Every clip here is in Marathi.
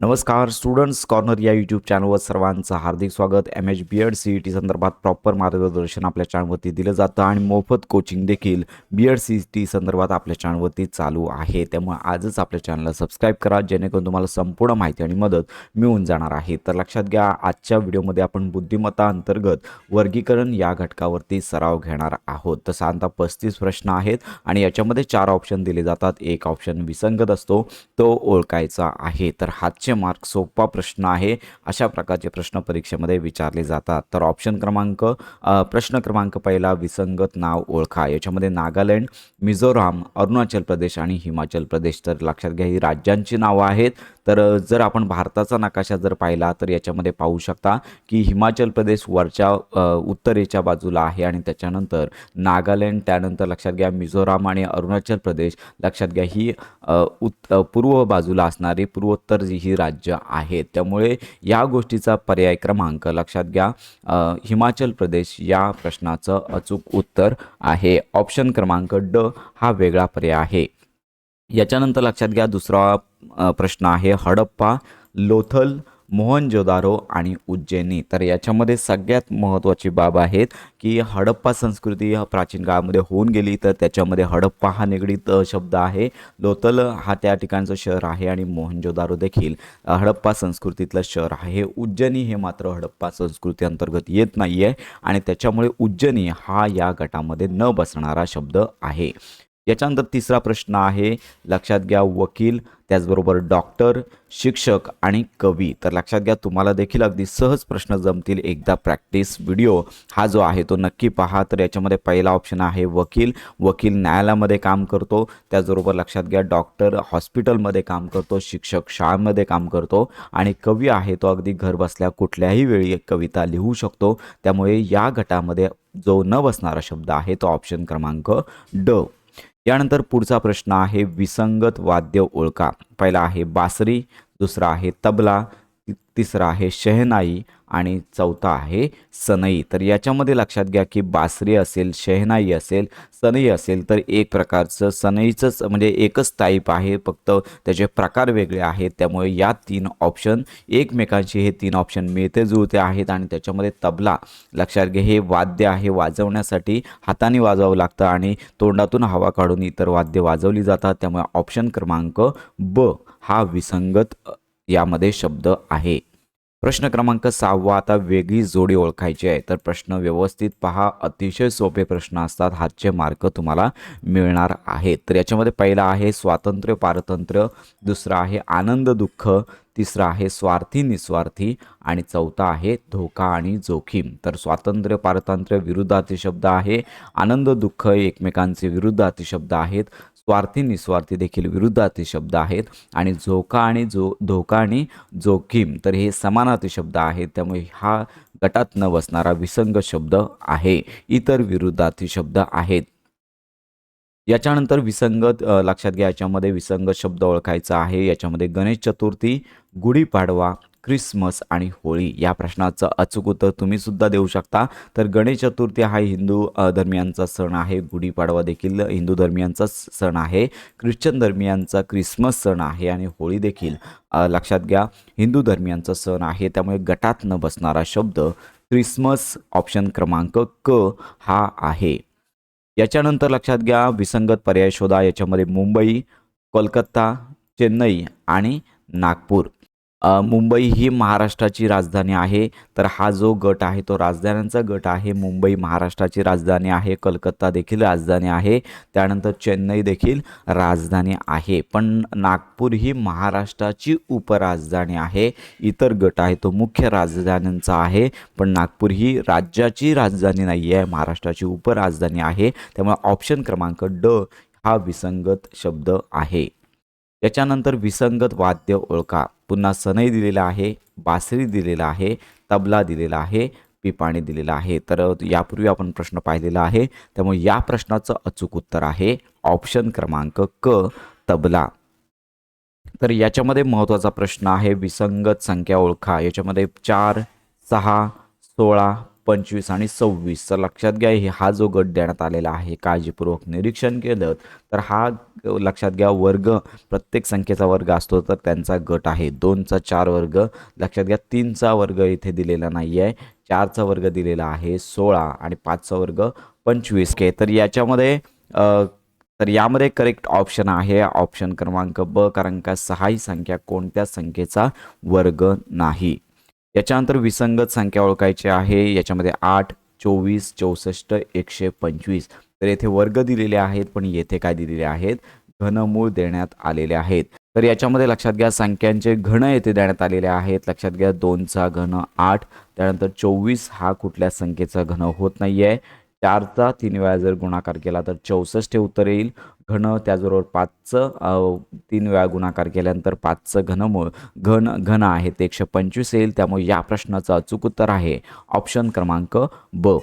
नमस्कार स्टुडंट्स कॉर्नर या यूट्यूब चॅनलवर सर्वांचं हार्दिक स्वागत. M H B Ed C E T संदर्भात प्रॉपर मार्गदर्शन आपल्या चॅनलवरती दिलं जातं आणि मोफत कोचिंग देखील B Ed C E T संदर्भात आपल्या चॅनलवरती चालू आहे. त्यामुळे आजच आपल्या चॅनलला सबस्क्राईब करा जेणेकरून तुम्हाला संपूर्ण माहिती आणि मदत मिळून जाणार आहे. तर लक्षात घ्या आजच्या व्हिडिओमध्ये आपण बुद्धिमत्ता अंतर्गत वर्गीकरण या घटकावरती सराव घेणार आहोत. तसं आता पस्तीस प्रश्न आहेत आणि याच्यामध्ये चार ऑप्शन दिले जातात. एक ऑप्शन विसंगत असतो तो ओळखायचा आहे. तर पाचशे मार्क सोपा प्रश्न आहे. अशा प्रकारचे प्रश्न परीक्षेमध्ये विचारले जातात. तर ऑप्शन क्रमांक प्रश्न क्रमांक पहिला विसंगत नाव ओळखा. याच्यामध्ये नागालँड मिझोराम अरुणाचल प्रदेश आणि हिमाचल प्रदेश. तर लक्षात घ्या ही राज्यांची नावं आहेत. तर जर आपण भारताचा नकाशा जर पाहिला तर याच्यामध्ये पाहू शकता की हिमाचल प्रदेश वरच्या उत्तरेच्या बाजूला आहे आणि त्याच्यानंतर नागालँड त्यानंतर लक्षात घ्या मिझोराम आणि अरुणाचल प्रदेश. लक्षात घ्या ही उत् पूर्व बाजूला असणारी पूर्वोत्तर जी ही राज्य आहेत त्यामुळे या गोष्टीचा पर्याय क्रमांक लक्षात घ्या. हिमाचल प्रदेश या प्रश्नाचं अचूक उत्तर आहे. ऑप्शन क्रमांक ड हा वेगळा पर्याय आहे. याच्यानंतर लक्षात घ्या दुसरा प्रश्न आहे हडप्पा लोथल मोहनजोदारो आणि उज्जैनी. तर याच्यामध्ये सगळ्यात महत्त्वाची बाब आहेत की हडप्पा संस्कृती हा प्राचीन काळामध्ये होऊन गेली तर त्याच्यामध्ये हडप्पा हा निगडीत शब्द आहे. लोथल हा त्या ठिकाणचं शहर आहे आणि मोहनजोदारो देखील हडप्पा संस्कृतीतलं शहर आहे. हे उज्जैनी हे मात्र हडप्पा संस्कृती अंतर्गत येत नाही आहे आणि त्याच्यामुळे उज्जैनी हा या गटामध्ये न बसणारा शब्द आहे. याच्यानंतर तिसरा प्रश्न आहे लक्षात घ्या वकील त्याचबरोबर डॉक्टर शिक्षक आणि कवी. तर लक्षात घ्या तुम्हाला देखील अगदी सहज प्रश्न जमतील. एकदा प्रॅक्टिस व्हिडिओ हा जो आहे तो नक्की पहा. तर याच्यामध्ये पहिला ऑप्शन आहे वकील. वकील न्यायालयामध्ये काम करतो. त्याचबरोबर लक्षात घ्या डॉक्टर हॉस्पिटलमध्ये काम करतो शिक्षक शाळांमध्ये काम करतो आणि कवी आहे तो अगदी घर बसल्या कुठल्याही वेळी एक कविता लिहू शकतो. त्यामुळे या गटामध्ये जो न बसणारा शब्द आहे तो ऑप्शन क्रमांक ड. यानंतर पुढचा प्रश्न आहे विसंगत वाद्य ओळखा. पहिला आहे बासरी दुसरा आहे तबला तिसरा आहे शहनाई आणि चौथा आहे सनई. तर याच्यामध्ये लक्षात घ्या की बासरी असेल शहनाई असेल सनई असेल तर एक प्रकारचं सनईचंच म्हणजे एकच टाईप आहे. फक्त त्याचे प्रकार वेगळे आहेत. त्यामुळे या तीन ऑप्शन एकमेकांशी हे तीन ऑप्शन मिळते जुळते आहेत आणि त्याच्यामध्ये तबला लक्षात घ्या. हे वाद्य आहे वाजवण्यासाठी हाताने वाजवावं लागतं आणि तोंडातून हवा काढून इतर वाद्य वाजवली जातात. त्यामुळे ऑप्शन क्रमांक ब हा विसंगत यामध्ये शब्द आहे. प्रश्न क्रमांक सहावा आता वेगळी जोडी ओळखायची आहे. तर प्रश्न व्यवस्थित पहा. अतिशय सोपे प्रश्न असतात. हातचे मार्क तुम्हाला मिळणार आहेत. तर याच्यामध्ये पहिला आहे स्वातंत्र्य पारतंत्र्य. दुसरा आहे आनंद दुःख. तिसरा आहे स्वार्थी निस्वार्थी. आणि चौथा आहे धोका आणि जोखीम. तर स्वातंत्र्य पारतंत्र्य विरुद्धार्थी शब्द आहे. आनंद दुःख एकमेकांचे विरुद्धार्थी शब्द आहेत. स्वार्थी निस्वार्थी देखील विरुद्धार्थी शब्द आहेत. आणि झोका आणि जो धोका आणि जोखीम तर हे समानार्थी शब्द आहेत. त्यामुळे हा गटात न बसणारा विसंग शब्द आहे. इतर विरुद्धार्थी शब्द आहेत. याच्यानंतर विसंगत लक्षात घ्या याच्यामध्ये विसंगत शब्द ओळखायचा आहे. याच्यामध्ये गणेश चतुर्थी गुढीपाडवा ख्रिसमस आणि होळी या प्रश्नाचं अचूक उत्तर तुम्ही सुद्धा देऊ शकता. तर गणेश चतुर्थी हा हिंदू धर्मियांचा सण आहे. गुढीपाडवा देखील हिंदू धर्मियांचा सण आहे. ख्रिश्चन धर्मियांचा क्रिसमस सण आहे आणि होळी देखील लक्षात घ्या हिंदू धर्मियांचा सण आहे. त्यामुळे गटात न बसणारा शब्द क्रिसमस ऑप्शन क्रमांक क हा आहे. याच्यानंतर लक्षात घ्या विसंगत पर्याय शोधा. याच्यामध्ये मुंबई कोलकाता चेन्नई आणि नागपूर. मुंबई ही महाराष्ट्राची राजधानी आहे. तर हा जो गट आहे तो राजधान्यांचा गट आहे. मुंबई महाराष्ट्राची राजधानी आहे. कलकत्ता देखील राजधानी आहे. त्यानंतर चेन्नई देखील राजधानी आहे. पण नागपूर ही महाराष्ट्राची उपराजधानी आहे. इतर गट आहे तो मुख्य राजधान्यांचा आहे. पण नागपूर ही राज्याची राजधानी नाही आहे महाराष्ट्राची उपराजधानी आहे. त्यामुळे ऑप्शन क्रमांक ड हा विसंगत शब्द आहे. याच्यानंतर विसंगत वाद्य ओळखा. पुन्हा सनई दिलेला आहे बासरी दिलेला आहे तबला दिलेला आहे पिपाणी दिलेला आहे. तर यापूर्वी आपण प्रश्न पाहिलेला आहे. त्यामुळे या प्रश्नाचं अचूक उत्तर आहे. ऑप्शन क्रमांक क तबला. तर याच्यामध्ये महत्त्वाचा प्रश्न आहे विसंगत संख्या ओळखा. याच्यामध्ये चार सहा सोळा पंचवीस आणि सव्वीस. तर लक्षात घ्या हे हा जो गट देण्यात आलेला आहे काळजीपूर्वक निरीक्षण केलं तर हा लक्षात घ्या वर्ग प्रत्येक संख्येचा वर्ग असतो तर त्यांचा गट आहे. दोनचा चार वर्ग लक्षात घ्या तीनचा वर्ग इथे दिलेला नाही आहे चारचा वर्ग दिलेला आहे सोळा आणि पाचचा वर्ग पंचवीस के. तर याच्यामध्ये तर यामध्ये करेक्ट ऑप्शन आहे. ऑप्शन क्रमांक ब कारण का सहा ही संख्या कोणत्या संख्येचा वर्ग नाही. याच्यानंतर विसंगत संख्या ओळखायची आहे. याच्यामध्ये आठ चोवीस चौसष्ट एकशे पंचवीस. तर येथे वर्ग दिलेले आहेत पण येथे काय दिलेले आहेत? घनमूळ देण्यात आलेले आहेत. तर याच्यामध्ये लक्षात घ्या संख्यांचे घन येथे देण्यात आलेले आहेत. लक्षात घ्या दोनचा घन आठ त्यानंतर चोवीस हा कुठल्या संख्येचा घन होत नाही आहे चारचा तीन वेळा जर गुणाकार केला तर चौसष्ट हे उत्तर येईल. घन त्याचबरोबर पाचचं तीन वेळा गुणाकार केल्यानंतर पाचचं घनमूळ घन घन आहे ते एकशे पंचवीस येईल. त्यामुळे या प्रश्नाचं अचूक उत्तर आहे ऑप्शन क्रमांक ब.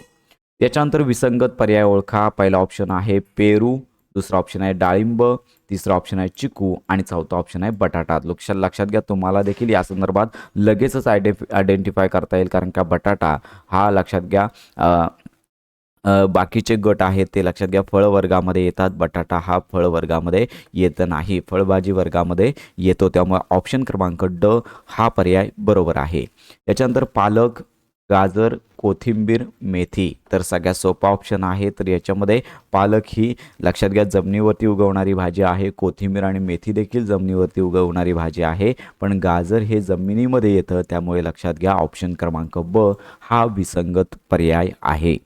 त्याच्यानंतर विसंगत पर्याय ओळखा. पहिला ऑप्शन आहे पेरू दुसरा ऑप्शन आहे डाळिंब तिसरा ऑप्शन आहे चिकू आणि चौथा ऑप्शन आहे बटाटा. लक्षात लक्षात घ्या तुम्हाला देखील या संदर्भात लगेचच आयडे आयडेंटिफाय करता येईल कारण का बटाटा हा लक्षात घ्या बाकीचे गट आहेत ते लक्षात घ्या फळ वर्गामध्ये येतात बटाटा हा फळ वर्गामध्ये येत नाही. फळभाजी वर्गामध्ये येतो त्यामुळे ऑप्शन क्रमांक ड हा पर्याय बरोबर आहे. त्याच्यानंतर पालक गाजर कोथिंबीर मेथी तर सगळ्यात सोपा ऑप्शन आहे. तर याच्यामध्ये पालक ही लक्षात घ्या जमिनीवरती उगवणारी भाजी आहे. कोथिंबीर आणि मेथी देखील जमिनीवरती उगवणारी भाजी आहे. पण गाजर हे जमिनीमध्ये येतं त्यामुळे लक्षात घ्या ऑप्शन क्रमांक ब हा विसंगत पर्याय आहे.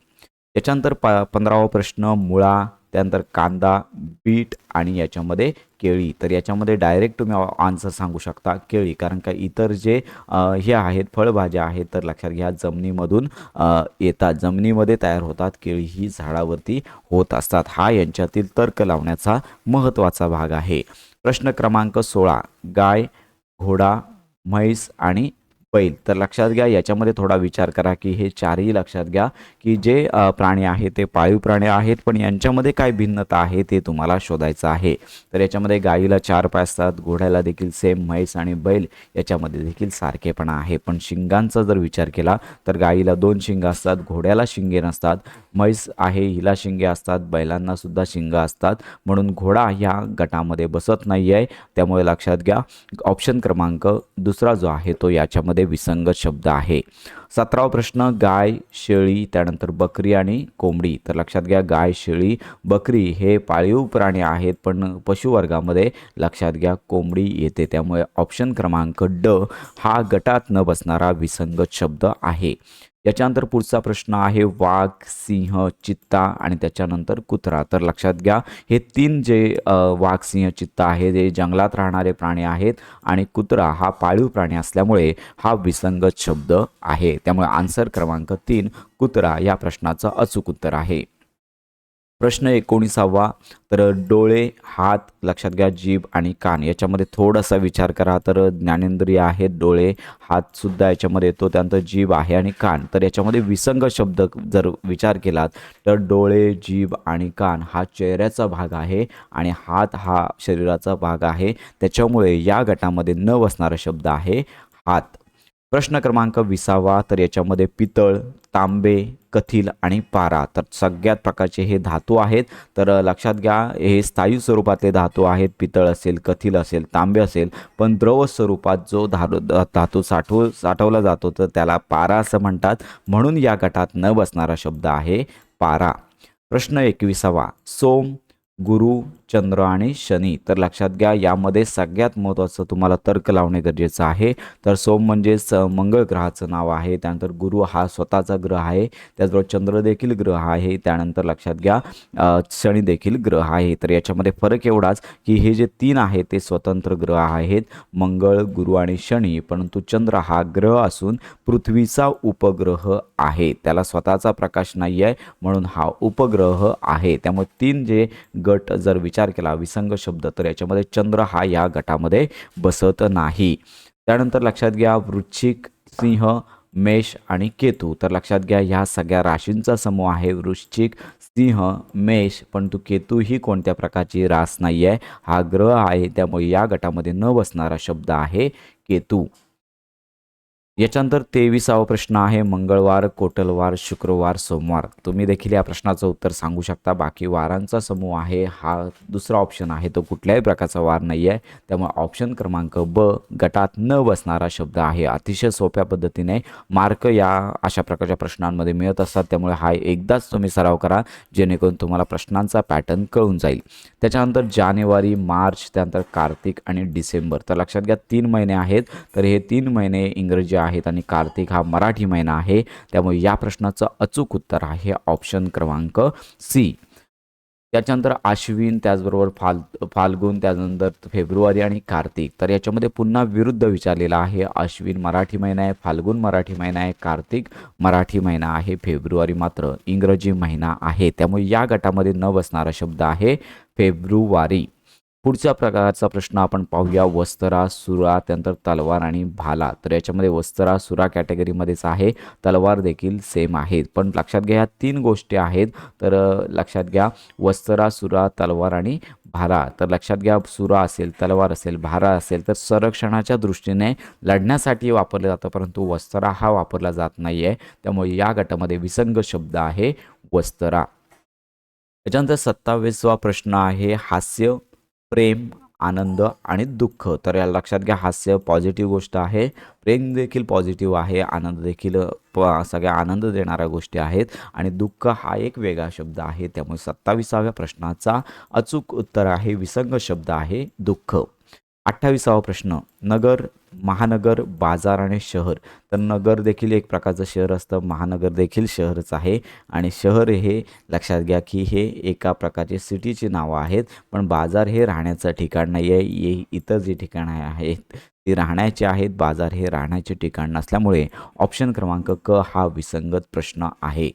त्याच्यानंतर प पंधरावा प्रश्न मुळा त्यानंतर कांदा बीट आणि याच्यामध्ये केळी. तर याच्यामध्ये डायरेक्ट तुम्ही आन्सर सांगू शकता केळी. कारण का इतर जे हे आहेत फळभाज्या आहेत तर लक्षात घ्या जमिनीमधून येतात. जमिनीमध्ये तयार होतात केळी. ही झाडावरती होत असतात. हा यांच्यातील तर्क लावण्याचा महत्त्वाचा भाग आहे. प्रश्न क्रमांक सोळा. गाय घोडा म्हैस आणि बैल. तर लक्षात घ्या याच्यामध्ये थोडा विचार करा की हे चारही लक्षात घ्या की जे प्राणी आहेत ते पाळीव प्राणी आहेत पण यांच्यामध्ये काय भिन्नता आहे ते तुम्हाला शोधायचं आहे. तर याच्यामध्ये गाईला चार पाय असतात घोड्याला देखील सेम म्हैस आणि बैल याच्यामध्ये देखील सारखेपणा आहे. पण शिंगांचा जर विचार केला तर गाईला दोन शिंग असतात घोड्याला शिंगे नसतात म्हैस आहे हिला शिंगे असतात बैलांना सुद्धा शिंग असतात. म्हणून घोडा ह्या गटामध्ये बसत नाही आहे त्यामुळे लक्षात घ्या ऑप्शन क्रमांक दुसरा जो आहे तो याच्यामध्ये विसंगत शब्द आहे. सतरावा प्रश्न गाय शेळी त्यानंतर बकरी आणि कोंबडी. तर लक्षात घ्या गाय शेळी बकरी हे पाळीव प्राणी आहेत पण पशुवर्गामध्ये लक्षात घ्या कोंबडी येते. त्यामुळे ऑप्शन क्रमांक ड हा गटात न बसणारा विसंगत शब्द आहे. याच्यानंतर पुढचा प्रश्न आहे वाघ सिंह चित्ता आणि त्याच्यानंतर कुत्रा. तर लक्षात घ्या हे तीन जे वाघ सिंह चित्ता आहे जे जंगलात राहणारे प्राणी आहेत आणि कुत्रा हा पाळीव प्राणी असल्यामुळे हा विसंगत शब्द आहे. त्यामुळे आन्सर क्रमांक तीन कुत्रा या प्रश्नाचं अचूक उत्तर आहे. प्रश्न एकोणीसावा. तर डोळे हात लक्षात घ्या जीभ आणि कान. याच्यामध्ये थोडासा विचार करा. तर ज्ञानेंद्रिय आहेत डोळे हातसुद्धा याच्यामध्ये येतो. त्यानंतर जीभ आहे आणि कान. तर याच्यामध्ये विसंग शब्द जर विचार केलात तर डोळे जीभ आणि कान हा चेहऱ्याचा भाग आहे आणि हात हा शरीराचा भाग आहे. त्याच्यामुळे या गटामध्ये न बसणारा शब्द आहे हात. प्रश्न क्रमांक विसावा. तर याच्यामध्ये पितळ तांबे कथील आणि पारा. तर सगळ्यात प्रकारचे हे धातू आहेत. तर लक्षात घ्या हे स्थायी स्वरूपातले धातू आहेत. पितळ असेल कथील असेल तांबे असेल. पण द्रव स्वरूपात जो धातू धातू साठव साठवला जातो तर त्याला पारा असं म्हणतात. म्हणून या गटात न बसणारा शब्द आहे पारा. प्रश्न एकविसावा. सोम गुरु चंद्र आणि शनी. तर लक्षात घ्या यामध्ये सगळ्यात महत्त्वाचं तुम्हाला तर्क लावणे गरजेचं आहे. तर सोम म्हणजेच मंगळ ग्रहाचं नाव आहे. त्यानंतर गुरु हा स्वतःचा ग्रह आहे. त्याचबरोबर चंद्र देखील ग्रह आहे. त्यानंतर लक्षात घ्या शनी देखील ग्रह आहे. तर याच्यामध्ये फरक एवढाच की हे जे तीन आहेत ते स्वतंत्र ग्रह आहेत. मंगळ गुरु आणि शनी. परंतु चंद्र हा ग्रह असून पृथ्वीचा उपग्रह आहे. त्याला स्वतःचा प्रकाश नाही आहे म्हणून हा उपग्रह आहे. त्यामुळे तीन जे गट जर विचार विचार केला. विसंग शब्द. तर याच्यामध्ये चंद्र हा या गटामध्ये बसत नाही. त्यानंतर लक्षात घ्या वृश्चिक सिंह मेष आणि केतू. तर लक्षात घ्या ह्या सगळ्या राशींचा समूह आहे. वृश्चिक सिंह मेष परंतु केतू ही कोणत्या प्रकारची रास नाही आहे हा ग्रह आहे. त्यामुळे या गटामध्ये न बसणारा शब्द आहे केतू. याच्यानंतर तेविसावा प्रश्न आहे मंगळवार कोटलवार शुक्रवार सोमवार. तुम्ही देखील या प्रश्नाचं उत्तर सांगू शकता. बाकी वारांचा समूह आहे हा दुसरा ऑप्शन आहे. तो कुठल्याही प्रकारचा वार नाही आहे त्यामुळे ऑप्शन क्रमांक ब गटात न बसणारा शब्द आहे. अतिशय सोप्या पद्धतीने मार्क या अशा प्रकारच्या प्रश्नांमध्ये मिळत असतात. त्यामुळे हा एकदाच तुम्ही सराव करा जेणेकरून तुम्हाला प्रश्नांचा पॅटर्न कळून जाईल. त्याच्यानंतर जानेवारी मार्च त्यानंतर कार्तिक आणि डिसेंबर. तर लक्षात घ्या तीन महिने आहेत. तर हे तीन महिने इंग्रजी आहेत आणि कार्तिक हा मराठी महिना आहे. त्यामुळे या प्रश्नाचं अचूक उत्तर आहे. ऑप्शन क्रमांक सी त्याच्यानंतर आश्विन त्याचबरोबर फाल फाल्गुन त्यानंतर फेब्रुवारी आणि कार्तिक. तर याच्यामध्ये पुन्हा विरुद्ध विचारलेला आहे आश्विन मराठी महिना आहे फाल्गुन मराठी महिना आहे कार्तिक मराठी महिना आहे फेब्रुवारी मात्र इंग्रजी महिना आहे. त्यामुळे या गटामध्ये न बसणारा शब्द आहे फेब्रुवारी. पुढच्या प्रकारचा प्रश्न आपण पाहूया. वस्त्रासुरा त्यानंतर तलवार आणि भाला. तर याच्यामध्ये वस्त्रासुरा कॅटेगरीमध्येच आहे. तलवार देखील सेम आहेत. पण लक्षात घ्या ह्या तीन गोष्टी आहेत. तर लक्षात घ्या वस्त्रासुरा तलवार आणि भाला. तर लक्षात घ्या सुरा असेल तलवार असेल भारा असेल तर संरक्षणाच्या दृष्टीने लढण्यासाठी वापरलं जातं. परंतु वस्त्रा हा वापरला जात नाही आहे त्यामुळे या गटामध्ये विसंग शब्द आहे वस्त्रा. त्याच्यानंतर सत्तावीसवा प्रश्न आहे हास्य प्रेम आनंद आणि दुःख. तर या लक्षात घ्या हास्य पॉझिटिव्ह गोष्ट आहे प्रेम देखील पॉझिटिव्ह आहे आनंद देखील प सगळ्या आनंद देणाऱ्या गोष्टी आहेत आणि दुःख हा एक वेगळा शब्द आहे. त्यामुळे सत्ताविसाव्या प्रश्नाचा अचूक उत्तर आहे विसंग शब्द आहे दुःख. अठ्ठावीसावा प्रश्न नगर महानगर बाजार आणि शहर. तर नगर देखील एक प्रकारचं शहर असतं. महानगर देखील शहरच आहे. आणि शहर हे लक्षात घ्या की हे एका प्रकारचे सिटीची नावं आहेत. पण बाजार हे राहण्याचं ठिकाण नाही आहे इतर जी ठिकाणं आहेत ती राहण्याची आहेत. बाजार हे राहण्याचे ठिकाण नसल्यामुळे ऑप्शन क्रमांक क हा विसंगत प्रश्न आहे.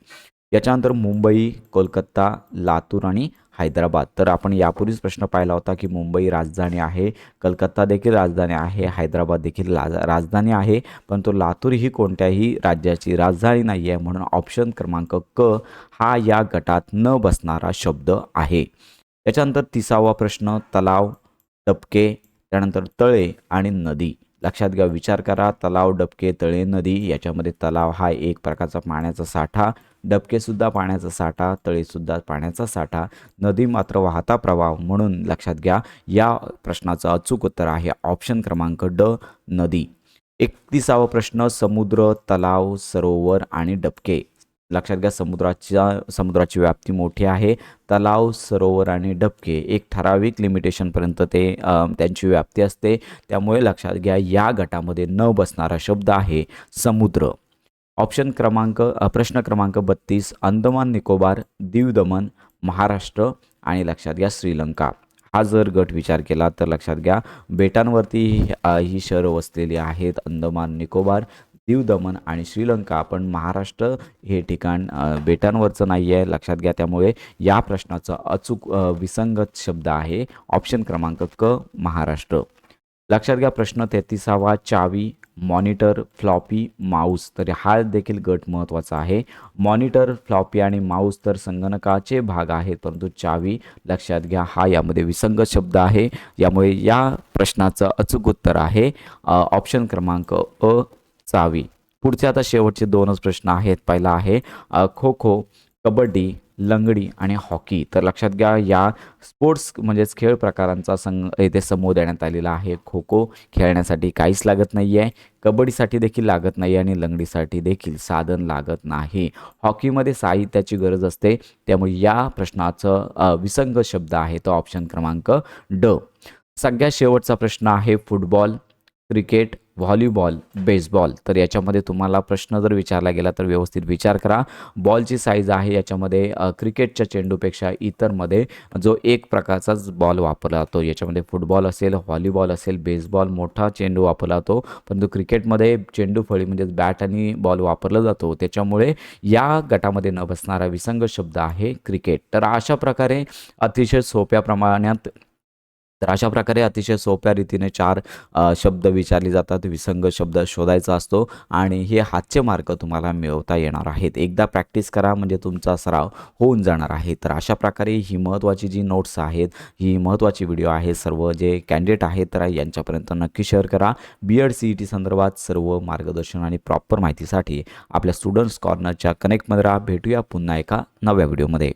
याच्यानंतर मुंबई कोलकाता लातूर आणि हैदराबाद. तर आपण यापूर्वीच प्रश्न पाहिला होता की मुंबई राजधानी आहे कलकत्ता देखील राजधानी आहे हैदराबाद देखील राजधानी आहे पण तो लातूर ही कोणत्याही राज्याची राजधानी नाही आहे म्हणून ऑप्शन क्रमांक क हा या गटात न बसणारा शब्द आहे. त्याच्यानंतर तिसावा प्रश्न तलाव टपके त्यानंतर तळे आणि नदी. लक्षात घ्या विचार करा. तलाव डबके तळे नदी याच्यामध्ये तलाव हा एक प्रकारचा पाण्याचा साठा. डबकेसुद्धा पाण्याचा साठा तळेसुद्धा पाण्याचा साठा. नदी मात्र वाहता प्रवाह म्हणून लक्षात घ्या. या प्रश्नाचं अचूक उत्तर आहे ऑप्शन क्रमांक ड नदी. एकतीसावा प्रश्न समुद्र तलाव सरोवर आणि डबके. लक्षात घ्या समुद्राच्या समुद्राची व्याप्ती मोठी आहे. तलाव सरोवर आणि डबके एक ठराविक लिमिटेशनपर्यंत ते त्यांची व्याप्ती असते. त्यामुळे लक्षात घ्या या गटामध्ये न बसणारा शब्द आहे समुद्र. ऑप्शन क्रमांक प्रश्न क्रमांक बत्तीस अंदमान निकोबार दीव दमन महाराष्ट्र आणि लक्षात घ्या श्रीलंका. हा जर गट विचार केला तर लक्षात घ्या बेटांवरती ही शहरं वसलेली आहेत अंदमान निकोबार दीव दमन आणि श्रीलंका पण महाराष्ट्र हे ठिकाण बेटांवरचं नाही आहे लक्षात घ्या. त्यामुळे या प्रश्नाचं अचूक विसंगत शब्द आहे. ऑप्शन क्रमांक क महाराष्ट्र. लक्षात घ्या प्रश्न तेहतीसावा चावी मॉनिटर फ्लॉपी माऊस. तर हा देखील गट महत्त्वाचा आहे. मॉनिटर फ्लॉपी आणि माऊस तर संगणकाचे भाग आहेत परंतु चावी लक्षात घ्या हा यामध्ये विसंगत शब्द आहे. यामुळे या प्रश्नाचं अचूक उत्तर आहे. ऑप्शन क्रमांक अ चावी पुढचे आता शेवटचे दोनच प्रश्न आहेत. पहिला आहे खो खो कबड्डी लंगडी आणि हॉकी. तर लक्षात घ्या या स्पोर्ट्स म्हणजेच खेळ प्रकारांचा संघ येथे समूह देण्यात आलेला आहे. खो खो खेळण्यासाठी काहीच लागत नाही आहे कबड्डीसाठी देखील लागत नाही आणि लंगडीसाठी देखील साधन लागत नाही. हॉकीमध्ये साहित्याची गरज असते त्यामुळे या प्रश्नाचं विसंग शब्द आहे तो ऑप्शन क्रमांक ड. सगळ्यात शेवटचा प्रश्न आहे फुटबॉल क्रिकेट व्हॉलीबॉल बेसबॉल तर याच्यामध्ये तुम्हाला प्रश्न जर विचारला गेला तर व्यवस्थित विचार करा. बॉलची साईज आहे याच्यामध्ये क्रिकेटच्या चेंडूपेक्षा इतरमध्ये जो एक प्रकारचाच बॉल वापरला जातो. याच्यामध्ये फुटबॉल असेल व्हॉलीबॉल असेल बेसबॉल मोठा चेंडू वापरला जातो. परंतु क्रिकेटमध्ये चेंडू फळी म्हणजेच बॅट आणि बॉल वापरला जातो. त्याच्यामुळे या गटामध्ये न बसणारा विसंग शब्द आहे क्रिकेट तर अशा प्रकारे अतिशय सोप्या प्रमाणात तर अशा प्रकारे अतिशय सोप्या रीतीने चार शब्द विचारले जातात. विसंग शब्द शोधायचा असतो आणि हे हातचे मार्क तुम्हाला मिळवता येणार आहेत. एकदा प्रॅक्टिस करा म्हणजे तुमचा सराव होऊन जाणार आहे. तर अशा प्रकारे ही महत्त्वाची जी नोट्स आहेत ही महत्त्वाची व्हिडिओ आहे सर्व जे कॅन्डिडेट आहेत तर यांच्यापर्यंत नक्की शेअर करा. B Ed C E T संदर्भात सर्व मार्गदर्शन आणि प्रॉपर माहितीसाठी आपल्या स्टुडंट्स कॉर्नरच्या कनेक्टमध्ये राहा. भेटूया पुन्हा एका नव्या व्हिडिओमध्ये.